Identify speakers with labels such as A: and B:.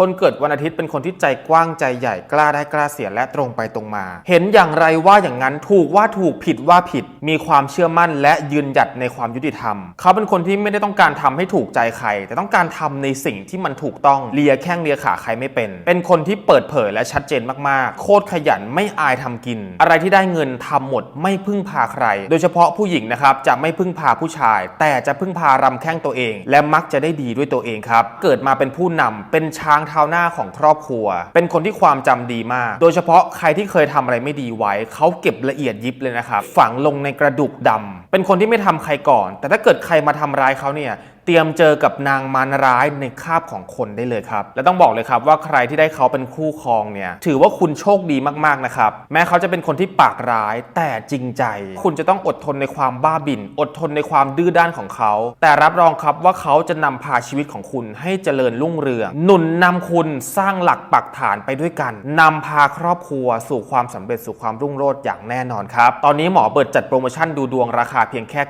A: คนเกิดวันอาทิตย์เป็นคนที่ใจกว้างใจใหญ่กล้าได้กล้าเสียและตรงไปตรงมา เห็นอย่างไรว่าอย่างนั้นถูกว่าถูกผิดว่าผิด มีความเชื่อมั่นและยืนหยัดในความยุติธรรม เขาเป็นคนที่ไม่ได้ต้องการทำให้ถูกใจใคร แต่ต้องการทำในสิ่งที่มันถูกต้องเลียแข้งเลียขาใครไม่เป็น เป็นคนที่เปิดเผยและชัดเจนมากๆ โคตรขยันไม่อายทำกิน อะไรที่ได้เงินทำหมดไม่พึ่งพาใคร โดยเฉพาะผู้หญิงนะครับจะไม่พึ่งพาผู้ชาย แต่จะพึ่งพารำแข้งตัวเอง และมักจะได้ดีด้วยตัวเองครับเกิดมาเป็นผู้นำเป็นช้างเท้าหน้าของครอบครัว เป็นคนที่ความจำดีมาก โดยเฉพาะใครที่เคยทำอะไรไม่ดีไว้ เขาเก็บละเอียดยิบเลยนะครับ ฝังลงในกระดูกดำเป็นคนที่ไม่ทำใครก่อน แต่ถ้าเกิดใครมาทำร้ายเขาเนี่ย เตรียมเจอกับนางมารร้ายในคาบของคนได้เลยครับ และต้องบอกเลยครับว่าใครที่ได้เขาเป็นคู่ครองเนี่ย ถือว่าคุณโชคดีมากๆนะครับ แม้เขาจะเป็นคนที่ปากร้ายแต่จริงใจ คุณจะต้องอดทนในความบ้าบิ่น อดทนในความดื้อด้านของเขา แต่รับรองครับว่าเขาจะนำพาชีวิตของคุณให้เจริญรุ่งเรือง หนุนนำคุณสร้างหลักปักฐานไปด้วยกันนำพาครอบครัว สู่ความสำเร็จสู่ความรุ่งโรจน์อย่างแน่นอนครับ ตอนนี้หมอเปิดจัดโปรโมชั่นดูดวงราคาเพียงแค่